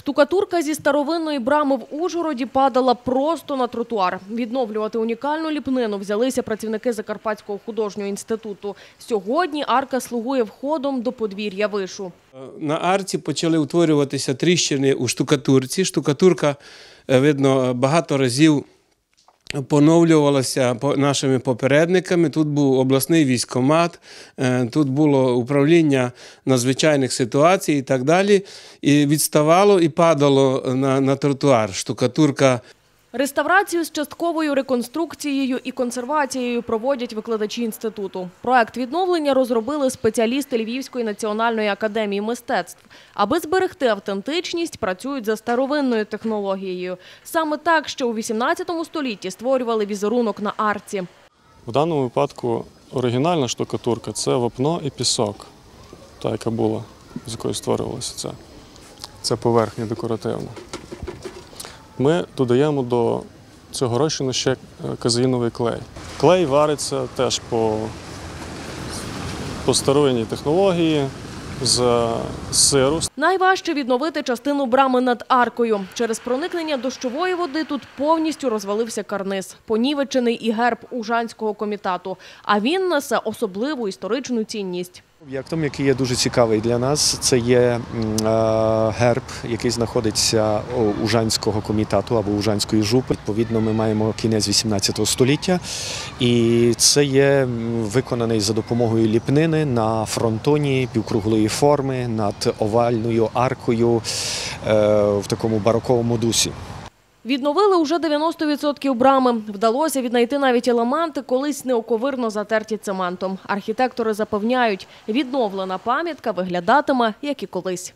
Штукатурка зі старовинної брами в Ужгороді падала просто на тротуар. Відновлювати унікальну ліпнину взялися працівники Закарпатського художнього інституту. Сьогодні арка слугує входом до подвір'я вишу. На арці почали утворюватися тріщини у штукатурці. Штукатурка, е, видно, багато разів поновлювалася по- нашими попередниками. Тут був обласний військомат, е, тут було управління надзвичайних ситуацій і так далі. І відставало і падало на, на тротуар. Штукатурка Реставрацію з частковою реконструкцією і консервацією проводять викладачі інституту. Проект відновлення розробили спеціалісти Львівської національної академії мистецтв. Аби зберегти автентичність, працюють за старовинною технологією. Саме так, що у 18 столітті створювали візерунок на арці. В даному випадку оригінальна штукатурка це вапно і пісок, та, яка була, з якої створювалося це. Це поверхня декоративна. Ми додаємо до цього розчину ще е, казеїновий клей. Клей вариться теж по, по старовинній технології з сиру, Найважче відновити частину брами над аркою. Через проникнення дощової води тут повністю розвалився карниз, понівечений і герб Ужанського комітату. А він несе особливу історичну цінність. Об'єктом, який є дуже цікавий для нас, це є е, герб, який знаходиться у Ужанського комітету або Ужанської жупи. Відповідно, ми маємо кінець 18 століття, і це є виконаний за допомогою ліпнини на фронтоні півкруглої форми над овальною аркою е, в такому бароковому дусі. Відновили уже 90% брами. Вдалося віднайти навіть елементи, колись неоковирно затерті цементом. Архітектори запевняють, відновлена пам'ятка виглядатиме, як і колись.